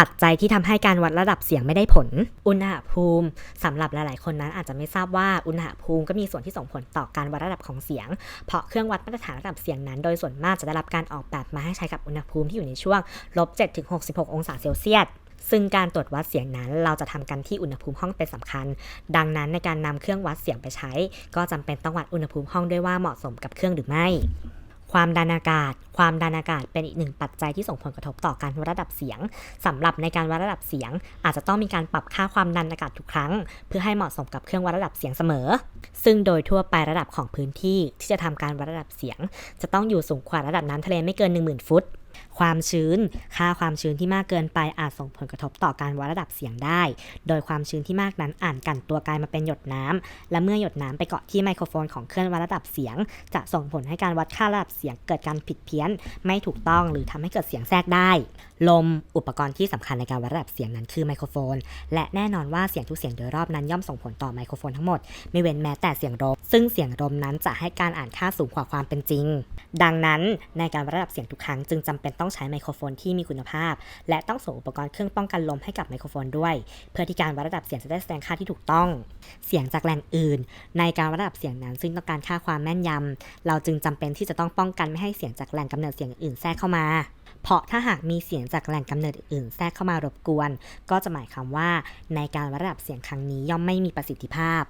ปัจจัยที่ทำให้การวัดระดับเสียงไม่ได้ผล อุณหภูมิสำหรับหลาย ๆ คนนั้นอาจจะไม่ทราบว่าอุณหภูมิก็มีส่วนที่ส่งผลต่อการวัดระดับของเสียง เพราะเครื่องวัดมาตรฐานระดับเสียงนั้น โดยส่วนมากจะได้รับการออกแบบมาให้ใช้กับอุณหภูมิที่อยู่ในช่วงลบ7ถึง66 องศาเซลเซียสซึ่งการตรวจวัดเสียงนั้น เราจะทำกันที่อุณหภูมิห้องเป็นสำคัญ ดังนั้นในการนำเครื่องวัดเสียงไปใช้ ก็จำเป็นต้องวัดอุณหภูมิห้องด้วยว่าเหมาะสมกับเครื่องหรือไม่ ความดันอากาศ ความดันอากาศเป็นอีกหนึ่งปัจจัยที่ส่งผลกระทบต่อการวัดระดับเสียงสำหรับในการวัดระดับเสียง อาจจะต้องมีการปรับค่าความดันอากาศทุกครั้ง เพื่อให้เหมาะสมกับเครื่องวัดระดับเสียงเสมอ ซึ่งโดยทั่วไประดับของพื้นที่ที่จะทำการวัดระดับเสียง จะต้องอยู่สูงกว่าระดับน้ำทะเลไม่เกิน 10,000 ฟุต ความชื้น ค่าความชื้นที่มากเกินไปอาจส่งผลกระทบต่อการวัดระดับเสียงได้ โดยความชื้นที่มากนั้นอ่านกันตัวกลายมาเป็นหยดน้ำและเมื่อหยดน้ำไปเกาะที่ไมโครโฟนของเครื่องวัดระดับเสียง จะส่งผลให้การวัดค่าระดับเสียงเกิดการผิดเพี้ยน ไม่ถูกต้องหรือทำให้เกิดเสียงแทรกได้ ลมอุปกรณ์ที่สำคัญในการวัดระดับเสียงนั้นคือไมโครโฟน และแน่นอนว่าเสียงทุกเสียงโดยรอบนั้นย่อมส่งผลต่อไมโครโฟนทั้งหมด ไม่เว้นแม้แต่เสียงลมซึ่งเสียงลมนั้นจะให้การอ่านค่าสูงกว่าความเป็นจริง ดังนั้นในการวัดระดับเสียงทุกครั้งจึงจำเป็นต้อง้องใช้ไมโครโฟนที่มีคุณภาพ และต้องส่งอุปกรณ์เครื่องป้องกันลมให้กับไมโครโฟนด้วย เพื่อที่การวัดระดับเสียงจะได้แสดงค่าที่ถูกต้อง เสียงจากแหล่งอื่น ในการวัดระดับเสียงนั้นซึ่งต้องการค่าความแม่นยำเราจึงจำเป็นที่จะต้องป้องกันไม่ให้เสียงจากแหล่งกำเนิดเสียงอื่นแทรกเข้ามาเพราะถ้าหากมีเสียงจากแหล่งกำเนิดอื่นแทรกเข้ามารบกวน ก็จะหมายความว่าในการวัดระดับเสียงครั้งนี้ย่อมไม่มีประสิทธิภาพ